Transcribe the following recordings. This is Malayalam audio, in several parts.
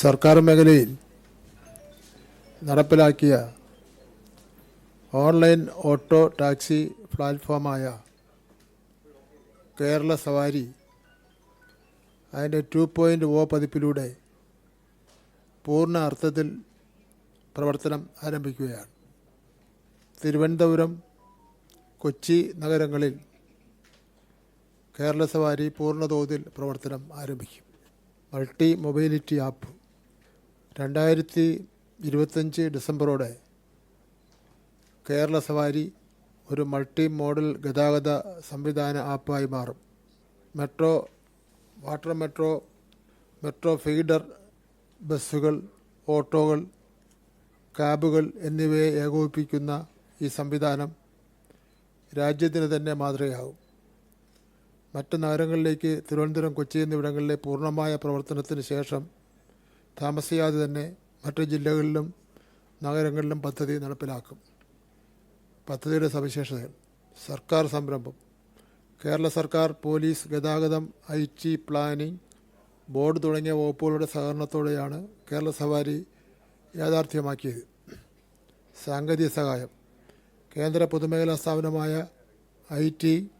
സർക്കാർ മേഖലയിൽ നടപ്പിലാക്കിയ ഓൺലൈൻ ഓട്ടോ ടാക്സി പ്ലാറ്റ്ഫോമായ കേരള സവാരി അതിന്റെ ടു പോയിന്റ് ഒ പതിപ്പിലൂടെ പൂർണ അർത്ഥത്തിൽ പ്രവർത്തനം ആരംഭിക്കുകയാണ്. തിരുവനന്തപുരം കൊച്ചി നഗരങ്ങളിൽ കേരള സവാരി പൂർണതോതിൽ പ്രവർത്തനം ആരംഭിക്കും. മൾട്ടി മൊബൈലിറ്റി ആപ്പ് രണ്ടായിരത്തി ഇരുപത്തഞ്ച് ഡിസംബറോടെ കേരള സവാരി ഒരു മൾട്ടി മോഡൽ ഗതാഗത സംവിധാന ആപ്പായി മാറും. Metro water metro metro feeder ബസ്സുകൾ ഓട്ടോകൾ ക്യാബുകൾ എന്നിവയെ ഏകോപിപ്പിക്കുന്ന ഈ സംവിധാനം രാജ്യത്തിന് തന്നെ മാതൃകയാകും. മറ്റ് നഗരങ്ങളിലേക്ക് തിരുവനന്തപുരം കൊച്ചി എന്നിവിടങ്ങളിലെ പൂർണമായ പ്രവർത്തനത്തിന് ശേഷം താമസിയാതെ തന്നെ മറ്റു ജില്ലകളിലും നഗരങ്ങളിലും പദ്ധതി നടപ്പിലാക്കും. പദ്ധതിയുടെ സവിശേഷതകൾ. സർക്കാർ സംരംഭം. കേരള സർക്കാർ പോലീസ് ഗതാഗതം ഐ ടി പ്ലാനിംഗ് ബോർഡ് തുടങ്ങിയ വകുപ്പുകളുടെ സഹകരണത്തോടെയാണ് കേരള സവാരി യാഥാർത്ഥ്യമാക്കിയത്. സാങ്കേതിക സഹായം. കേന്ദ്ര പൊതുമേഖലാ സ്ഥാപനമായ ഐ ടി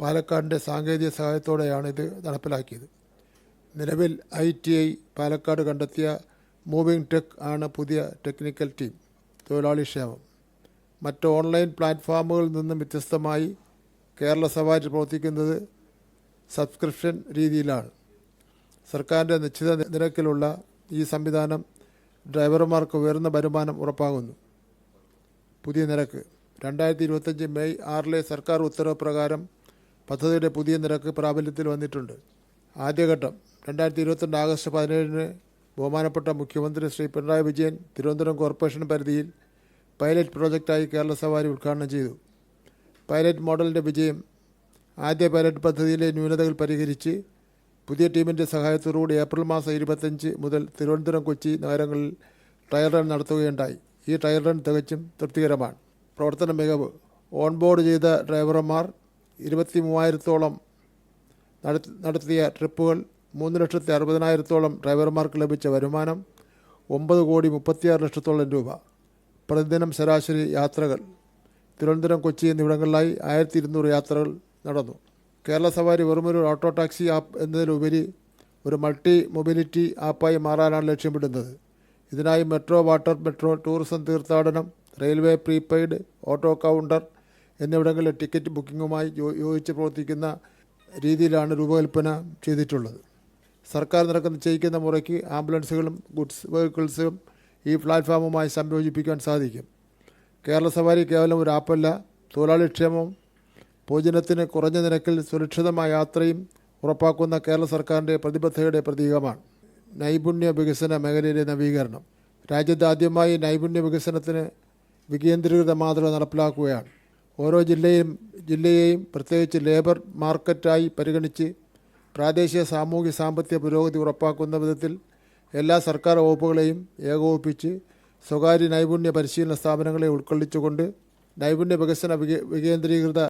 പാലക്കാടിന്റെ സാങ്കേതിക സഹായത്തോടെയാണ് ഇത് നടപ്പിലാക്കിയത്. നിലവിൽ ഐ ടി ഐ പാലക്കാട് കണ്ടെത്തിയ മൂവിംഗ് ടെക് ആണ് പുതിയ ടെക്നിക്കൽ ടീം തൊഴിലാളി ക്ഷേമം. മറ്റ് ഓൺലൈൻ പ്ലാറ്റ്ഫോമുകളിൽ നിന്നും വ്യത്യസ്തമായി കേരള സവാരി പ്രവർത്തിക്കുന്നത് സബ്സ്ക്രിപ്ഷൻ രീതിയിലാണ്. സർക്കാരിന്റെ നിശ്ചിത നിരക്കിലുള്ള ഈ സംവിധാനം ഡ്രൈവർമാർക്ക് ഉയർന്ന വരുമാനം ഉറപ്പാകുന്നു പുതിയ നിരക്ക്. രണ്ടായിരത്തി ഇരുപത്തഞ്ച് മെയ് ആറിലെ സർക്കാർ ഉത്തരവ് പ്രകാരം പദ്ധതിയുടെ പുതിയ നിരക്ക് പ്രാബല്യത്തിൽ വന്നിട്ടുണ്ട്. ആദ്യഘട്ടം രണ്ടായിരത്തി ഇരുപത്തിരണ്ട് ആഗസ്റ്റ് പതിനേഴിന് ബഹുമാനപ്പെട്ട മുഖ്യമന്ത്രി ശ്രീ പിണറായി വിജയൻ തിരുവനന്തപുരം കോർപ്പറേഷൻ പരിധിയിൽ പൈലറ്റ് പ്രോജക്റ്റായി കേരള സവാരി ഉദ്ഘാടനം ചെയ്തു. പൈലറ്റ് മോഡലിന്റെ വിജയം ആദ്യ പൈലറ്റ് പദ്ധതിയിലെ ന്യൂനതകൾ പരിഹരിച്ച് പുതിയ ടീമിന്റെ സഹായത്തോടുകൂടി ഏപ്രിൽ മാസം ഇരുപത്തഞ്ച് മുതൽ തിരുവനന്തപുരം കൊച്ചി നഗരങ്ങളിൽ ട്രയൽ റൺ നടത്തുകയുണ്ടായി. ഈ ട്രയൽ റൺ തികച്ചും തൃപ്തികരമാണ്. പ്രവർത്തന മികവ് ഓൺബോർഡ് ചെയ്ത ഡ്രൈവർമാർ ഇരുപത്തി മൂവായിരത്തോളം നടത്തിയ ട്രിപ്പുകൾ മൂന്ന് ലക്ഷത്തി അറുപതിനായിരത്തോളം ഡ്രൈവർമാർക്ക് ലഭിച്ച വരുമാനം ഒമ്പത് കോടി മുപ്പത്തിയാറ് ലക്ഷത്തോളം രൂപ. പ്രതിദിനം ശരാശരി യാത്രകൾ. തിരുവനന്തപുരം കൊച്ചി എന്നിവിടങ്ങളിലായി ആയിരത്തി ഇരുന്നൂറ് യാത്രകൾ നടന്നു. കേരള സവാരി വെറുമൊരു ഓട്ടോ ടാക്സി ആപ്പ് എന്നതിലുപരി ഒരു മൾട്ടി മൊബിലിറ്റി ആപ്പായി മാറാനാണ് ലക്ഷ്യമിടുന്നത്. ഇതിനായി മെട്രോ വാട്ടർ മെട്രോ ടൂറിസം തീർത്ഥാടനം റെയിൽവേ പ്രീപെയ്ഡ് ഓട്ടോ കൗണ്ടർ എന്നിവിടങ്ങളിലെ ടിക്കറ്റ് ബുക്കിങ്ങുമായി യോജിച്ച് പ്രവർത്തിക്കുന്ന രീതിയിലാണ് രൂപകൽപ്പന ചെയ്തിട്ടുള്ളത്. സർക്കാർ നിരക്ക് നിശ്ചയിക്കുന്ന മുറയ്ക്ക് ആംബുലൻസുകളും ഗുഡ്സ് വെഹിക്കിൾസും ഈ പ്ലാറ്റ്ഫോമുമായി സംയോജിപ്പിക്കാൻ സാധിക്കും. കേരള സവാരി കേവലം ഒരു ആപ്പല്ല. തൊഴിലാളി ക്ഷേമം പൊതുജനത്തിന് കുറഞ്ഞ നിരക്കിൽ സുരക്ഷിതമായ യാത്രയും ഉറപ്പാക്കുന്ന കേരള സർക്കാരിന്റെ പ്രതിബദ്ധതയുടെ പ്രതീകമാണ്. നൈപുണ്യ വികസന മേഖലയിലെ നവീകരണം. രാജ്യത്ത് ആദ്യമായി നൈപുണ്യ വികസനത്തിന് വികേന്ദ്രീകൃത മാതൃക നടപ്പിലാക്കുകയാണ്. ഓരോ ജില്ലയും ജില്ലയെയും പ്രത്യേകിച്ച് ലേബർ മാർക്കറ്റായി പരിഗണിച്ച് പ്രാദേശിക സാമൂഹ്യ സാമ്പത്തിക പുരോഗതി ഉറപ്പാക്കുന്ന വിധത്തിൽ എല്ലാ സർക്കാർ വകുപ്പുകളെയും ഏകോപിപ്പിച്ച് സ്വകാര്യ നൈപുണ്യ പരിശീലന സ്ഥാപനങ്ങളെ ഉൾക്കൊള്ളിച്ചുകൊണ്ട് നൈപുണ്യ വികസന വികേ- വികേന്ദ്രീകൃത